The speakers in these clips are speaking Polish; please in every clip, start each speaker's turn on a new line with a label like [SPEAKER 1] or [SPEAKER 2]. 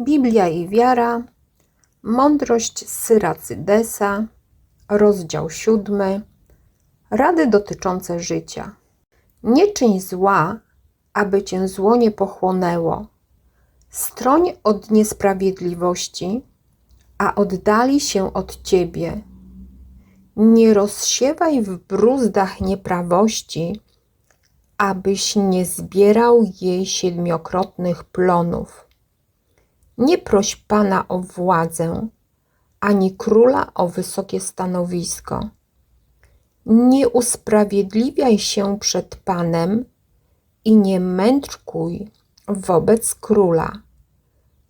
[SPEAKER 1] Biblia i wiara, mądrość Syracydesa, rozdział siódmy, rady dotyczące życia. Nie czyń zła, aby cię zło nie pochłonęło. Stroń od niesprawiedliwości, a oddali się od ciebie. Nie rozsiewaj w bruzdach nieprawości, abyś nie zbierał jej siedmiokrotnych plonów. Nie proś Pana o władzę, ani króla o wysokie stanowisko. Nie usprawiedliwiaj się przed Panem i nie mędrkuj wobec króla.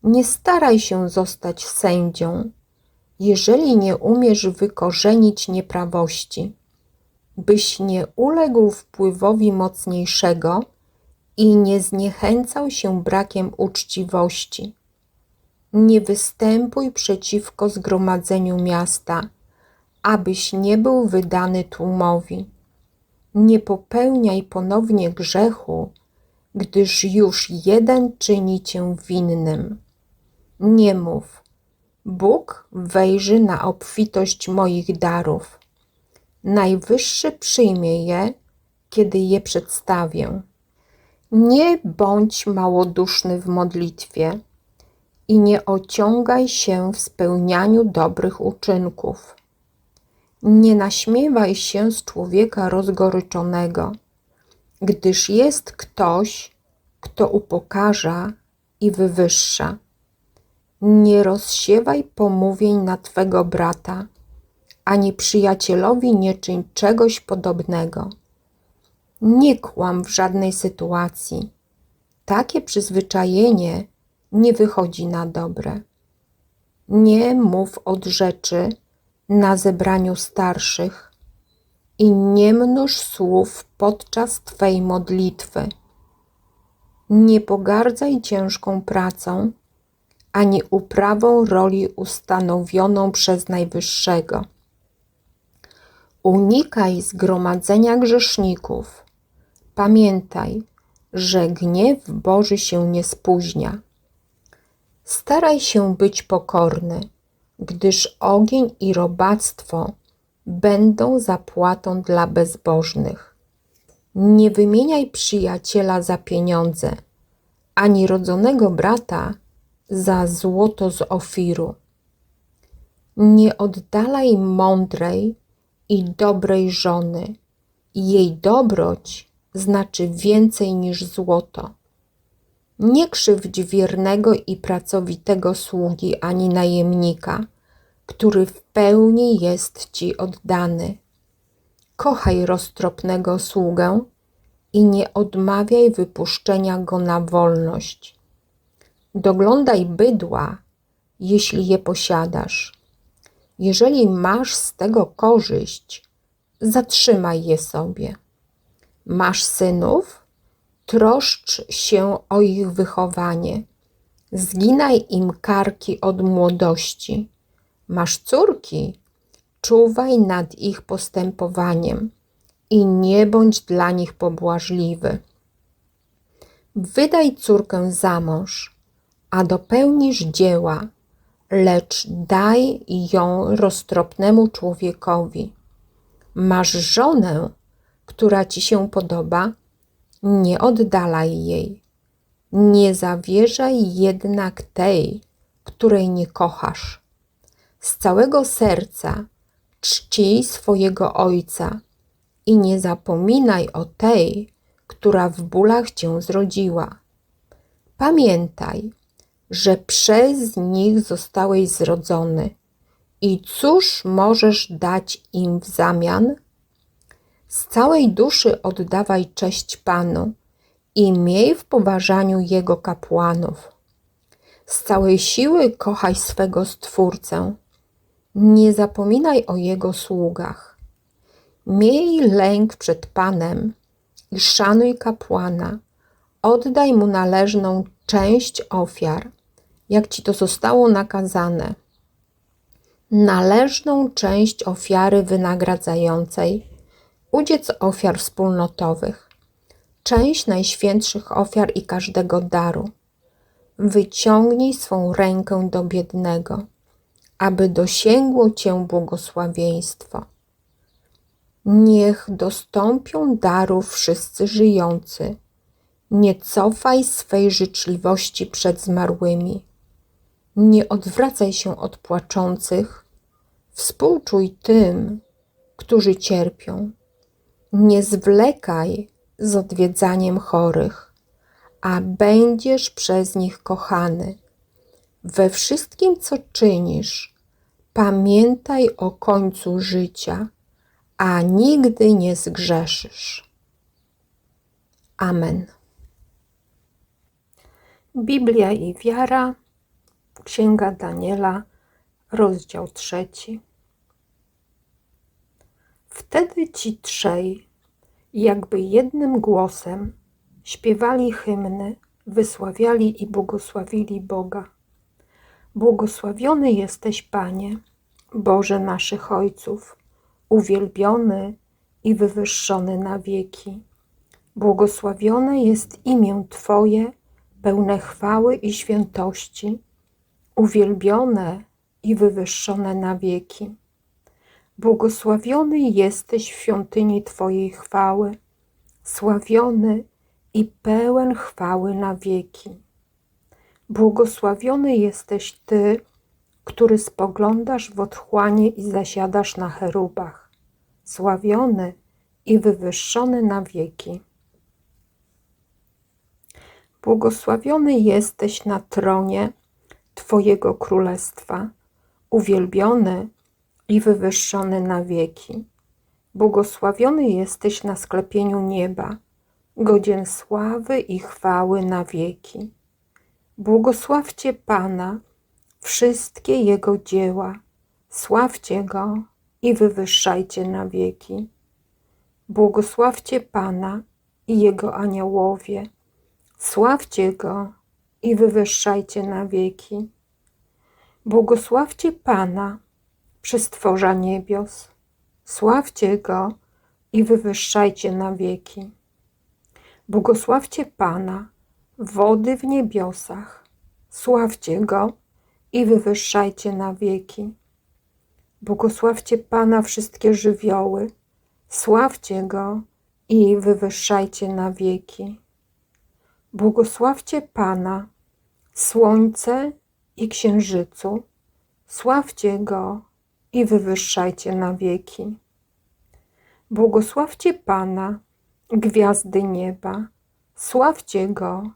[SPEAKER 1] Nie staraj się zostać sędzią, jeżeli nie umiesz wykorzenić nieprawości, byś nie uległ wpływowi mocniejszego i nie zniechęcał się brakiem uczciwości nie występuj przeciwko zgromadzeniu miasta, abyś nie był wydany tłumowi. Nie popełniaj ponownie grzechu, gdyż już jeden czyni cię winnym. Nie mów, Bóg wejrzy na obfitość moich darów. Najwyższy przyjmie je, kiedy je przedstawię. Nie bądź małoduszny w modlitwie i nie ociągaj się w spełnianiu dobrych uczynków. Nie naśmiewaj się z człowieka rozgoryczonego, gdyż jest ktoś, kto upokarza i wywyższa. Nie rozsiewaj pomówień na twego brata, ani przyjacielowi nie czyń czegoś podobnego. Nie kłam w żadnej sytuacji. Takie przyzwyczajenie nie wychodzi na dobre. Nie mów od rzeczy na zebraniu starszych i nie mnóż słów podczas Twej modlitwy. Nie pogardzaj ciężką pracą, ani uprawą roli ustanowioną przez Najwyższego. Unikaj zgromadzenia grzeszników. Pamiętaj, że gniew Boży się nie spóźnia. Staraj się być pokorny, gdyż ogień i robactwo będą zapłatą dla bezbożnych. Nie wymieniaj przyjaciela za pieniądze, ani rodzonego brata za złoto z ofiru. Nie oddalaj mądrej i dobrej żony. Jej dobroć znaczy więcej niż złoto. Nie krzywdź wiernego i pracowitego sługi ani najemnika, który w pełni jest ci oddany. Kochaj roztropnego sługę i nie odmawiaj wypuszczenia go na wolność. Doglądaj bydła, jeśli je posiadasz. Jeżeli masz z tego korzyść, zatrzymaj je sobie. Masz synów? Troszcz się o ich wychowanie. Zginaj im karki od młodości. Masz córki? Czuwaj nad ich postępowaniem i nie bądź dla nich pobłażliwy. Wydaj córkę za mąż, a dopełnisz dzieła, lecz daj ją roztropnemu człowiekowi. Masz żonę, która ci się podoba, nie oddalaj jej. Nie zawierzaj jednak tej, której nie kochasz. Z całego serca czcij swojego ojca i nie zapominaj o tej, która w bólach cię zrodziła. Pamiętaj, że przez nich zostałeś zrodzony i cóż możesz dać im w zamian? Z całej duszy oddawaj cześć Panu i miej w poważaniu Jego kapłanów. Z całej siły kochaj swego Stwórcę. Nie zapominaj o Jego sługach. Miej lęk przed Panem i szanuj kapłana. Oddaj mu należną część ofiar, jak ci to zostało nakazane. Należną część ofiary wynagradzającej udziec ofiar wspólnotowych, część najświętszych ofiar i każdego daru. wyciągnij swą rękę do biednego, aby dosięgło cię błogosławieństwo. Niech dostąpią darów wszyscy żyjący. Nie cofaj swej życzliwości przed zmarłymi. Nie odwracaj się od płaczących. Współczuj tym, którzy cierpią. Nie zwlekaj z odwiedzaniem chorych, a będziesz przez nich kochany. We wszystkim, co czynisz, pamiętaj o końcu życia, a nigdy nie zgrzeszysz. Amen. Biblia i wiara, Księga Daniela, rozdział trzeci. Wtedy ci trzej, jakby jednym głosem, śpiewali hymny, wysławiali i błogosławili Boga. Błogosławiony jesteś, Panie, Boże naszych Ojców, uwielbiony i wywyższony na wieki. Błogosławione jest imię Twoje, pełne chwały i świętości, uwielbione i wywyższone na wieki. Błogosławiony jesteś w świątyni Twojej chwały, sławiony i pełen chwały na wieki. Błogosławiony jesteś Ty, który spoglądasz w otchłanie i zasiadasz na cherubach, sławiony i wywyższony na wieki. Błogosławiony jesteś na tronie Twojego królestwa, uwielbiony i wywyższony na wieki. Błogosławiony jesteś na sklepieniu nieba, godzien sławy i chwały na wieki. Błogosławcie Pana, wszystkie Jego dzieła, sławcie Go i wywyższajcie na wieki. Błogosławcie Pana i Jego aniołowie, sławcie Go i wywyższajcie na wieki. Błogosławcie Pana, przystworza niebios, sławcie Go i wywyższajcie na wieki. Błogosławcie Pana, wody w niebiosach, sławcie Go i wywyższajcie na wieki. Błogosławcie Pana wszystkie żywioły, sławcie Go i wywyższajcie na wieki. Błogosławcie Pana, słońce i księżycu, sławcie Go i wywyższajcie na wieki. Błogosławcie Pana, gwiazdy nieba, sławcie Go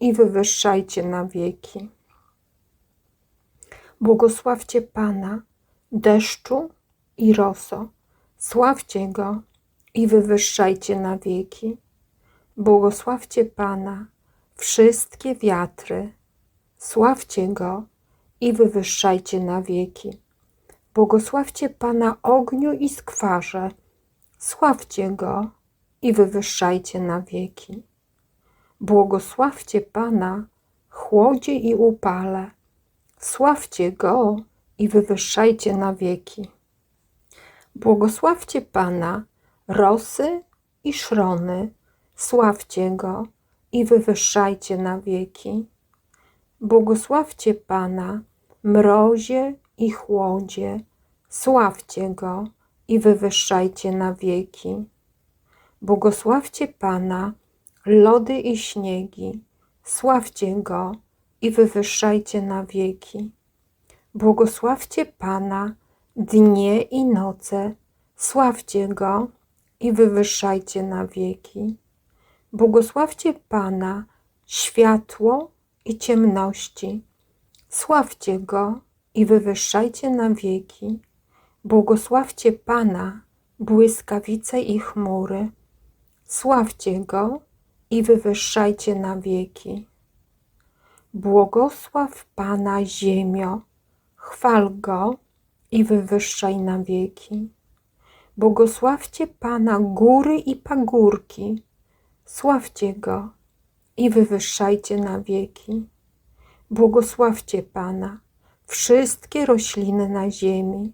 [SPEAKER 1] i wywyższajcie na wieki. Błogosławcie Pana, deszczu i roso, sławcie Go i wywyższajcie na wieki. Błogosławcie Pana, wszystkie wiatry, sławcie Go i wywyższajcie na wieki. Błogosławcie Pana ogniu i skwarze, sławcie Go i wywyższajcie na wieki. Błogosławcie Pana chłodzie i upale, sławcie Go i wywyższajcie na wieki. Błogosławcie Pana rosy i szrony, sławcie Go i wywyższajcie na wieki. Błogosławcie Pana mrozie i chłodzie, sławcie Go i wywyższajcie na wieki. Błogosławcie Pana, lody i śniegi, sławcie Go i wywyższajcie na wieki. Błogosławcie Pana, dnie i noce, sławcie Go i wywyższajcie na wieki. Błogosławcie Pana, światło i ciemności, sławcie Go i wywyższajcie na wieki. Błogosławcie Pana, błyskawice i chmury, Sławcie Go i wywyższajcie na wieki. Błogosław Pana ziemio, chwal Go i wywyższaj na wieki. Błogosławcie Pana góry i pagórki, sławcie Go i wywyższajcie na wieki. Błogosławcie Pana wszystkie rośliny na ziemi,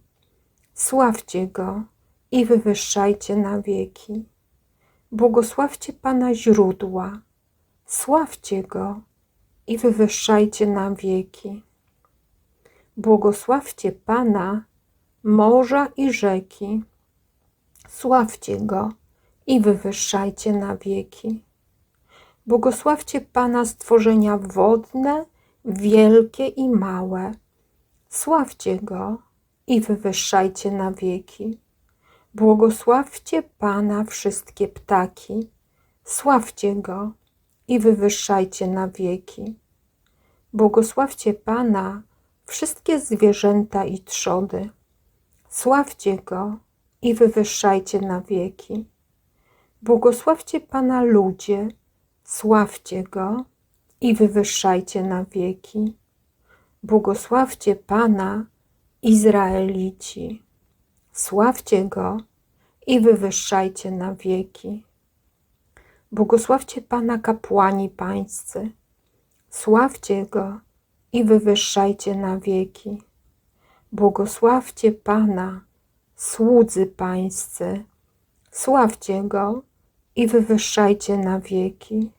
[SPEAKER 1] sławcie Go i wywyższajcie na wieki. Błogosławcie Pana źródła, sławcie Go i wywyższajcie na wieki. Błogosławcie Pana, morza i rzeki. Sławcie Go i wywyższajcie na wieki. Błogosławcie Pana stworzenia wodne, wielkie i małe. Sławcie Go i wywyższajcie na wieki. Błogosławcie Pana wszystkie ptaki. Sławcie Go i wywyższajcie na wieki. Błogosławcie Pana wszystkie zwierzęta i trzody. Sławcie Go i wywyższajcie na wieki. Błogosławcie Pana ludzie, sławcie Go i wywyższajcie na wieki. Błogosławcie Pana, Izraelici, sławcie Go i wywyższajcie na wieki. Błogosławcie Pana kapłani pańscy, sławcie Go i wywyższajcie na wieki. Błogosławcie Pana, słudzy pańscy, sławcie Go i wywyższajcie na wieki.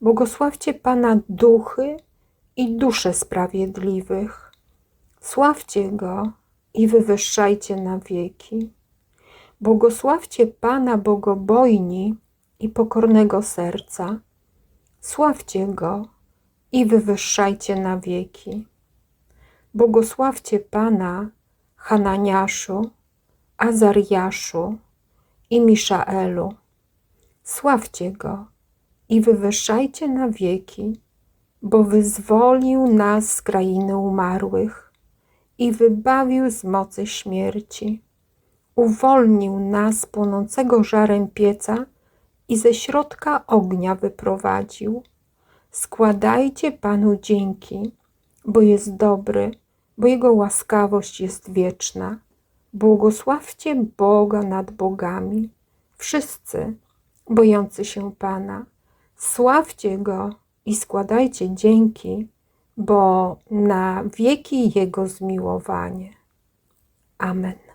[SPEAKER 1] Błogosławcie Pana duchy i dusze sprawiedliwych, sławcie Go i wywyższajcie na wieki. Błogosławcie Pana bogobojni i pokornego serca, sławcie Go i wywyższajcie na wieki. Błogosławcie Pana, Hananiaszu, Azariaszu i Miszaelu. Sławcie Go i wywyższajcie na wieki, bo wyzwolił nas z krainy umarłych i wybawił z mocy śmierci. Uwolnił nas płonącego żarem pieca i ze środka ognia wyprowadził. Składajcie Panu dzięki, bo jest dobry, bo Jego łaskawość jest wieczna. Błogosławcie Boga nad bogami, wszyscy bojący się Pana. Sławcie Go i składajcie dzięki, bo na wieki Jego zmiłowanie. Amen.